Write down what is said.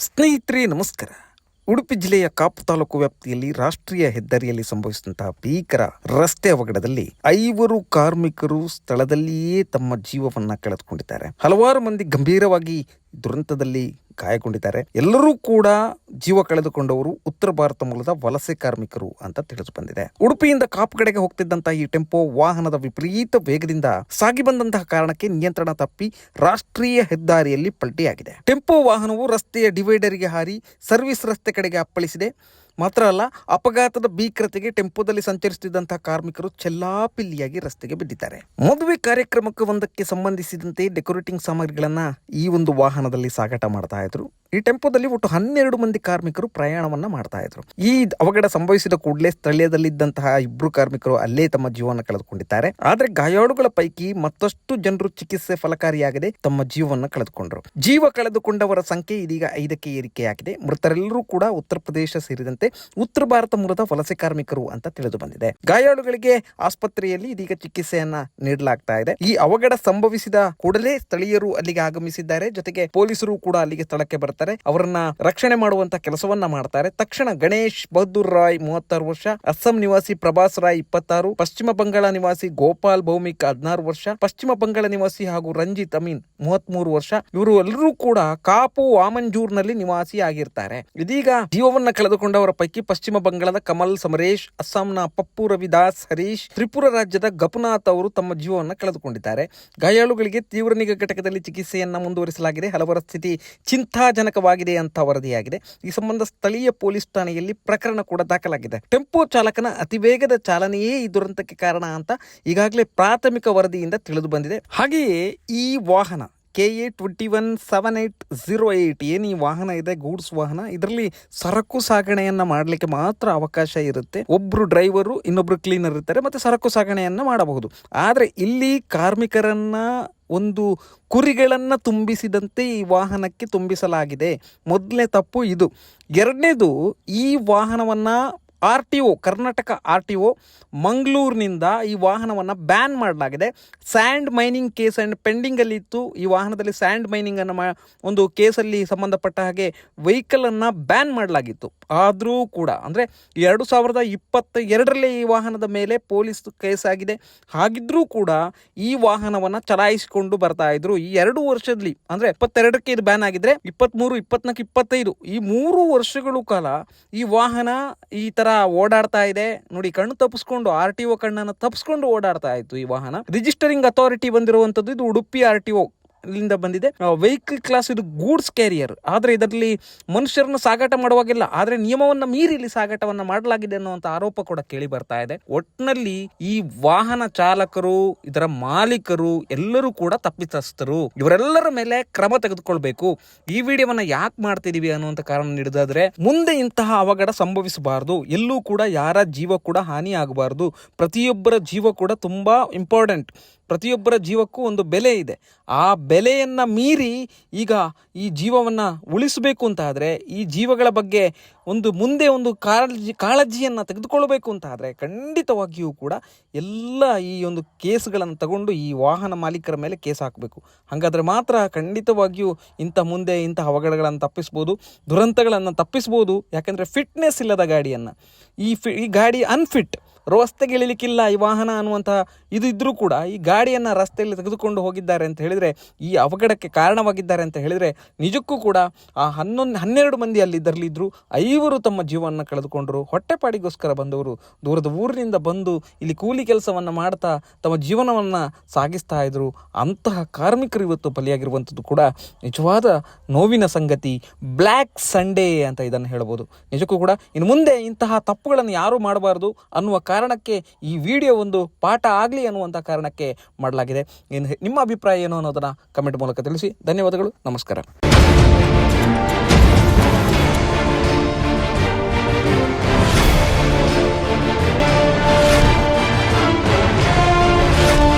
ಸ್ನೇಹಿತರೆ, ನಮಸ್ಕಾರ. ಉಡುಪಿ ಜಿಲ್ಲೆಯ ಕಾಪು ತಾಲೂಕು ವ್ಯಾಪ್ತಿಯಲ್ಲಿ ರಾಷ್ಟ್ರೀಯ ಹೆದ್ದಾರಿಯಲ್ಲಿ ಸಂಭವಿಸಿದಂತಹ ಭೀಕರ ರಸ್ತೆ ಅವಘಡದಲ್ಲಿ ಐವರು ಕಾರ್ಮಿಕರು ಸ್ಥಳದಲ್ಲಿಯೇ ತಮ್ಮ ಜೀವವನ್ನ ಕಳೆದುಕೊಂಡಿದ್ದಾರೆ. ಹಲವಾರು ಮಂದಿ ಗಂಭೀರವಾಗಿ ದುರಂತದಲ್ಲಿ ಗಾಯಗೊಂಡಿದ್ದಾರೆ. ಎಲ್ಲರೂ ಕೂಡ ಜೀವ ಕಳೆದುಕೊಂಡವರು ಉತ್ತರ ಭಾರತ ಮೂಲದ ವಲಸೆ ಕಾರ್ಮಿಕರು ಅಂತ ತಿಳಿದು ಬಂದಿದೆ. ಉಡುಪಿಯಿಂದ ಕಾಪು ಕಡೆಗೆ ಈ ಟೆಂಪೋ ವಾಹನದ ವಿಪರೀತ ವೇಗದಿಂದ ಸಾಗಿ ಬಂದಂತಹ ಕಾರಣಕ್ಕೆ ನಿಯಂತ್ರಣ ತಪ್ಪಿ ರಾಷ್ಟ್ರೀಯ ಹೆದ್ದಾರಿಯಲ್ಲಿ ಪಲ್ಟಿಯಾಗಿದೆ. ಟೆಂಪೋ ವಾಹನವು ರಸ್ತೆಯ ಡಿವೈಡರ್ಗೆ ಹಾರಿ ಸರ್ವಿಸ್ ರಸ್ತೆ ಕಡೆಗೆ ಅಪ್ಪಳಿಸಿದೆ. ಮಾತ್ರ ಅಲ್ಲ, ಅಪಘಾತದ ಭೀಕರತೆಗೆ ಟೆಂಪೋದಲ್ಲಿ ಸಂಚರಿಸುತ್ತಿದ್ದಂತಹ ಕಾರ್ಮಿಕರು ಚೆಲ್ಲಾಪಿಲ್ಲಿಯಾಗಿ ರಸ್ತೆಗೆ ಬಿದ್ದಿದ್ದಾರೆ. ಮದುವೆ ಕಾರ್ಯಕ್ರಮಕ್ಕೆ ಒಂದಕ್ಕೆ ಸಂಬಂಧಿಸಿದಂತೆ ಡೆಕೋರೇಟಿಂಗ್ ಸಾಮಗ್ರಿಗಳನ್ನ ಈ ಒಂದು ವಾಹನದಲ್ಲಿ ಸಾಗಾಟ ಮಾಡ್ತಾ ಇದ್ರು. ಈ ಟೆಂಪೋದಲ್ಲಿ ಒಟ್ಟು ಹನ್ನೆರಡು ಮಂದಿ ಕಾರ್ಮಿಕರು ಪ್ರಯಾಣವನ್ನ ಮಾಡ್ತಾ ಇದ್ರು. ಈ ಅವಘಡ ಸಂಭವಿಸಿದ ಕೂಡಲೇ ಸ್ಥಳೀಯದಲ್ಲಿದ್ದಂತಹ ಇಬ್ರು ಕಾರ್ಮಿಕರು ಅಲ್ಲೇ ತಮ್ಮ ಜೀವನ ಕಳೆದುಕೊಂಡಿದ್ದಾರೆ. ಆದ್ರೆ ಗಾಯಾಳುಗಳ ಪೈಕಿ ಮತ್ತಷ್ಟು ಜನರು ಚಿಕಿತ್ಸೆ ಫಲಕಾರಿಯಾಗದೆ ತಮ್ಮ ಜೀವವನ್ನು ಕಳೆದುಕೊಂಡರು. ಜೀವ ಕಳೆದುಕೊಂಡವರ ಸಂಖ್ಯೆ ಇದೀಗ ಐದಕ್ಕೆ ಏರಿಕೆಯಾಗಿದೆ. ಮೃತರೆಲ್ಲರೂ ಕೂಡ ಉತ್ತರ ಪ್ರದೇಶ ಸೇರಿದಂತೆ ಉತ್ತರ ಭಾರತ ಮೂಲದ ವಲಸೆ ಕಾರ್ಮಿಕರು ಅಂತ ತಿಳಿದು ಬಂದಿದೆ. ಗಾಯಾಳುಗಳಿಗೆ ಆಸ್ಪತ್ರೆಯಲ್ಲಿ ಇದೀಗ ಚಿಕಿತ್ಸೆಯನ್ನ ನೀಡಲಾಗ್ತಾ ಇದೆ. ಈ ಅವಘಡ ಸಂಭವಿಸಿದ ಕೂಡಲೇ ಸ್ಥಳೀಯರು ಅಲ್ಲಿಗೆ ಆಗಮಿಸಿದ್ದಾರೆ. ಜೊತೆಗೆ ಪೊಲೀಸರು ಕೂಡ ಅಲ್ಲಿಗೆ ಸ್ಥಳಕ್ಕೆ ಬರ್ತಾರೆ ಅವರನ್ನ ರಕ್ಷಣೆ ಮಾಡುವಂತ ಕೆಲಸವನ್ನ ಮಾಡ್ತಾರೆ. ತಕ್ಷಣ ಗಣೇಶ್ ಬಹದ್ದೂರ್ ರಾಯ್ ಮೂವತ್ತಾರು ವರ್ಷ, ಅಸ್ಸಾಂ ನಿವಾಸಿ ಪ್ರಭಾಸ್ ರಾಯ್ ಇಪ್ಪತ್ತಾರು, ಪಶ್ಚಿಮ ಬಂಗಾಳ ನಿವಾಸಿ ಗೋಪಾಲ್ ಭೌಮಿಕ್ ಹದಿನಾರು ವರ್ಷ, ಪಶ್ಚಿಮ ಬಂಗಾಳ ನಿವಾಸಿ ಹಾಗೂ ರಂಜಿತ್ ಅಮೀನ್ ಮೂವತ್ಮೂರು ವರ್ಷ. ಇವರು ಎಲ್ಲರೂ ಕೂಡ ಕಾಪು ವಾಮಂಜೂರ್ನಲ್ಲಿ ನಿವಾಸಿ ಆಗಿರ್ತಾರೆ. ಇದೀಗ ಜೀವವನ್ನ ಕಳೆದುಕೊಂಡವರ ಪೈಕಿ ಪಶ್ಚಿಮ ಬಂಗಾಳದ ಕಮಲ್, ಸಮರೇಶ್, ಅಸ್ಸಾಂನ ಪಪ್ಪು, ರವಿದಾಸ್, ಹರೀಶ್, ತ್ರಿಪುರ ರಾಜ್ಯದ ಗಪುನಾಥ್ ಅವರು ತಮ್ಮ ಜೀವವನ್ನ ಕಳೆದುಕೊಂಡಿದ್ದಾರೆ. ಗಾಯಾಳುಗಳಿಗೆ ತೀವ್ರ ನಿಗಾ ಘಟಕದಲ್ಲಿ ಚಿಕಿತ್ಸೆಯನ್ನ ಮುಂದುವರಿಸಲಾಗಿದೆ. ಹಲವರ ಸ್ಥಿತಿ ಚಿಂತಾಜನಕವಾಗಿದೆ ಅಂತ ವರದಿಯಾಗಿದೆ. ಈ ಸಂಬಂಧ ಸ್ಥಳೀಯ ಪೊಲೀಸ್ ಠಾಣೆಯಲ್ಲಿ ಪ್ರಕರಣ ಕೂಡ ದಾಖಲಾಗಿದೆ. ಟೆಂಪೋ ಚಾಲಕನ ಅತಿವೇಗದ ಚಾಲನೆಯೇ ಈ ದುರಂತಕ್ಕೆ ಕಾರಣ ಅಂತ ಈಗಾಗಲೇ ಪ್ರಾಥಮಿಕ ವರದಿಯಿಂದ ತಿಳಿದು ಬಂದಿದೆ. ಹಾಗೆಯೇ ಈ ವಾಹನ K A twenty one seven eight zero eight ಏನು ಈ ವಾಹನ ಇದೆ, ಗೂಡ್ಸ್ ವಾಹನ, ಇದರಲ್ಲಿ ಸರಕು ಸಾಗಣೆಯನ್ನು ಮಾಡಲಿಕ್ಕೆ ಮಾತ್ರ ಅವಕಾಶ ಇರುತ್ತೆ. ಒಬ್ಬರು ಡ್ರೈವರು ಇನ್ನೊಬ್ರು ಕ್ಲೀನರ್ ಇರ್ತಾರೆ, ಮತ್ತೆ ಸರಕು ಸಾಗಣೆಯನ್ನು ಮಾಡಬಹುದು. ಆದರೆ ಇಲ್ಲಿ ಕಾರ್ಮಿಕರನ್ನ ಒಂದು ಕುರಿಗಳನ್ನು ತುಂಬಿಸಿದಂತೆ ಈ ವಾಹನಕ್ಕೆ ತುಂಬಿಸಲಾಗಿದೆ. ಮೊದಲನೇ ತಪ್ಪು ಇದು. ಎರಡನೇದು ಈ ವಾಹನವನ್ನ R T O, Karnataka R T O, ಮಂಗಳೂರಿನಿಂದ ಈ ವಾಹನವನ್ನು ಬ್ಯಾನ್ ಮಾಡಲಾಗಿದೆ. ಸ್ಯಾಂಡ್ ಮೈನಿಂಗ್ ಕೇಸ್ ಆ್ಯಂಡ್ ಪೆಂಡಿಂಗಲ್ಲಿ ಇತ್ತು. ಈ ವಾಹನದಲ್ಲಿ ಸ್ಯಾಂಡ್ ಮೈನಿಂಗನ್ನು ಮಾ, ಒಂದು ಕೇಸಲ್ಲಿ ಸಂಬಂಧಪಟ್ಟ ಹಾಗೆ ವೆಹಿಕಲನ್ನು ಬ್ಯಾನ್ ಮಾಡಲಾಗಿತ್ತು. ಆದರೂ ಕೂಡ, ಅಂದರೆ ಎರಡು ಸಾವಿರದ ಇಪ್ಪತ್ತ ಎರಡರಲ್ಲೇ ಈ ವಾಹನದ ಮೇಲೆ ಪೊಲೀಸ್ ಕೇಸ್ ಆಗಿದೆ. ಹಾಗಿದ್ರೂ ಕೂಡ ಈ ವಾಹನವನ್ನು ಚಲಾಯಿಸಿಕೊಂಡು ಬರ್ತಾ ಇದ್ರು. ಈ ಎರಡು ವರ್ಷದಲ್ಲಿ, ಅಂದರೆ ಇಪ್ಪತ್ತೆರಡಕ್ಕೆ ಇದು ಬ್ಯಾನ್ ಆಗಿದ್ರೆ ಇಪ್ಪತ್ತ್ಮೂರು ಇಪ್ಪತ್ನಾಲ್ಕು, ಇಪ್ಪತ್ತೈದು, ಈ ಮೂರು ವರ್ಷಗಳು ಕಾಲ ಈ ವಾಹನ ಈ ತರ ಓಡಾಡ್ತಾ ಇದೆ. ನೋಡಿ, ಕಣ್ಣು ತಪ್ಪಿಸ್ಕೊಂಡು ಆರ್ ಟಿ ಒ ಕಣ್ಣನ್ನು ತಪ್ಪಿಸ್ಕೊಂಡು ಓಡಾಡ್ತಾ ಇತ್ತು ಈ ವಾಹನ. ರಿಜಿಸ್ಟರಿಂಗ್ ಅಥಾರಿಟಿ ಬಂದಿರುವಂತದ್ದು ಇದು ಉಡುಪಿ ಆರ್ ಟಿ ಒ. ಇಲ್ಲಿಂದ ಬಂದಿದೆ. ವೆಹಿಕಲ್ ಕ್ಲಾಸ್ ಇದು ಗೂಡ್ಸ್ ಕ್ಯಾರಿಯರ್ ಆದರೆ ಇದರಲ್ಲಿ ಮನುಷ್ಯರನ್ನು ಸಾಗಾಟ ಮಾಡುವಾಗಿಲ್ಲ. ಆದರೆ ನಿಯಮವನ್ನ ಮೀರಿ ಇಲ್ಲಿ ಸಾಗಾಟವನ್ನ ಮಾಡಲಾಗಿದೆ ಅನ್ನುವಂತ ಆರೋಪ ಕೂಡ ಕೇಳಿ ಬರ್ತಾ ಇದೆ. ಒಟ್ಟಿನಲ್ಲಿ ಈ ವಾಹನ ಚಾಲಕರು, ಇದರ ಮಾಲೀಕರು ಎಲ್ಲರೂ ಕೂಡ ತಪ್ಪಿತಸ್ಥರು. ಇವರೆಲ್ಲರ ಮೇಲೆ ಕ್ರಮ ತೆಗೆದುಕೊಳ್ಬೇಕು. ಈ ವಿಡಿಯೋವನ್ನ ಯಾಕೆ ಮಾಡ್ತಿದೀವಿ ಅನ್ನುವಂತ ಕಾರಣ ನೀಡಿದಾದ್ರೆ, ಮುಂದೆ ಇಂತಹ ಅವಘಡ ಸಂಭವಿಸಬಾರದು. ಎಲ್ಲೂ ಕೂಡ ಯಾರ ಜೀವ ಕೂಡ ಹಾನಿ ಆಗಬಾರದು ಪ್ರತಿಯೊಬ್ಬರ ಜೀವ ಕೂಡ ತುಂಬಾ ಇಂಪಾರ್ಟೆಂಟ್ ಪ್ರತಿಯೊಬ್ಬರ ಜೀವಕ್ಕೂ ಒಂದು ಬೆಲೆ ಇದೆ. ಆ ಬೆಲೆಯನ್ನು ಮೀರಿ ಈಗ ಈ ಜೀವವನ್ನು ಉಳಿಸಬೇಕು ಅಂತ ಆದರೆ, ಈ ಜೀವಗಳ ಬಗ್ಗೆ ಒಂದು ಮುಂದೆ ಒಂದು ಕಾಳಜಿ, ಕಾಳಜಿಯನ್ನು ತೆಗೆದುಕೊಳ್ಬೇಕು ಅಂತ ಆದರೆ ಖಂಡಿತವಾಗಿಯೂ ಕೂಡ ಎಲ್ಲ ಈ ಒಂದು ಕೇಸ್ಗಳನ್ನು ತಗೊಂಡು ಈ ವಾಹನ ಮಾಲೀಕರ ಮೇಲೆ ಕೇಸ್ ಹಾಕಬೇಕು. ಹಾಗಾದರೆ ಮಾತ್ರ ಖಂಡಿತವಾಗಿಯೂ ಇಂಥ ಮುಂದೆ ಇಂಥ ಅವಘಡಗಳನ್ನು ತಪ್ಪಿಸ್ಬೋದು, ದುರಂತಗಳನ್ನು ತಪ್ಪಿಸ್ಬೋದು, ಯಾಕೆಂದರೆ ಫಿಟ್ನೆಸ್ ಇಲ್ಲದ ಗಾಡಿಯನ್ನು. ಈ ಫಿ ಈ ಗಾಡಿ ಅನ್ಫಿಟ್ ರಸ್ತೆಗೆ ಇಳಿಲಿಕ್ಕಿಲ್ಲ ಈ ವಾಹನ ಅನ್ನುವಂತಹ ಇದು ಇದ್ದರೂ ಕೂಡ ಈ ಗಾಡಿಯನ್ನು ರಸ್ತೆಯಲ್ಲಿ ತೆಗೆದುಕೊಂಡು ಹೋಗಿದ್ದಾರೆ ಅಂತ ಹೇಳಿದರೆ, ಈ ಅವಘಡಕ್ಕೆ ಕಾರಣವಾಗಿದ್ದಾರೆ ಅಂತ ಹೇಳಿದರೆ, ನಿಜಕ್ಕೂ ಕೂಡ ಆ ಹನ್ನೊಂದು, ಹನ್ನೆರಡು ಮಂದಿ ಅಲ್ಲಿ ಇದರಲ್ಲಿದ್ದರು ಐವರು ತಮ್ಮ ಜೀವವನ್ನು ಕಳೆದುಕೊಂಡರು. ಹೊಟ್ಟೆಪಾಡಿಗೋಸ್ಕರ ಬಂದವರು ದೂರದ ಊರಿನಿಂದ ಬಂದು ಇಲ್ಲಿ ಕೂಲಿ ಕೆಲಸವನ್ನು ಮಾಡ್ತಾ ತಮ್ಮ ಜೀವನವನ್ನು ಸಾಗಿಸ್ತಾ ಇದ್ದರು ಅಂತಹ ಕಾರ್ಮಿಕರು ಇವತ್ತು ಬಲಿಯಾಗಿರುವಂಥದ್ದು ಕೂಡ ನಿಜವಾದ ನೋವಿನ ಸಂಗತಿ ಬ್ಲ್ಯಾಕ್ ಸಂಡೇ ಅಂತ ಇದನ್ನು ಹೇಳ್ಬೋದು. ನಿಜಕ್ಕೂ ಕೂಡ ಇನ್ನು ಮುಂದೆ ಇಂತಹ ತಪ್ಪುಗಳನ್ನು ಯಾರೂ ಮಾಡಬಾರ್ದು ಅನ್ನುವ ಕಾರಣಕ್ಕೆ ಈ ವಿಡಿಯೋ ಒಂದು ಪಾಠ ಆಗಲಿ ಅನ್ನುವಂಥ ಕಾರಣಕ್ಕೆ ಮಾಡಲಾಗಿದೆ. ಇನ್ನು ನಿಮ್ಮ ಅಭಿಪ್ರಾಯ ಏನು ಅನ್ನೋದನ್ನು ಕಮೆಂಟ್ ಮೂಲಕ ತಿಳಿಸಿ. ಧನ್ಯವಾದಗಳು. ನಮಸ್ಕಾರ.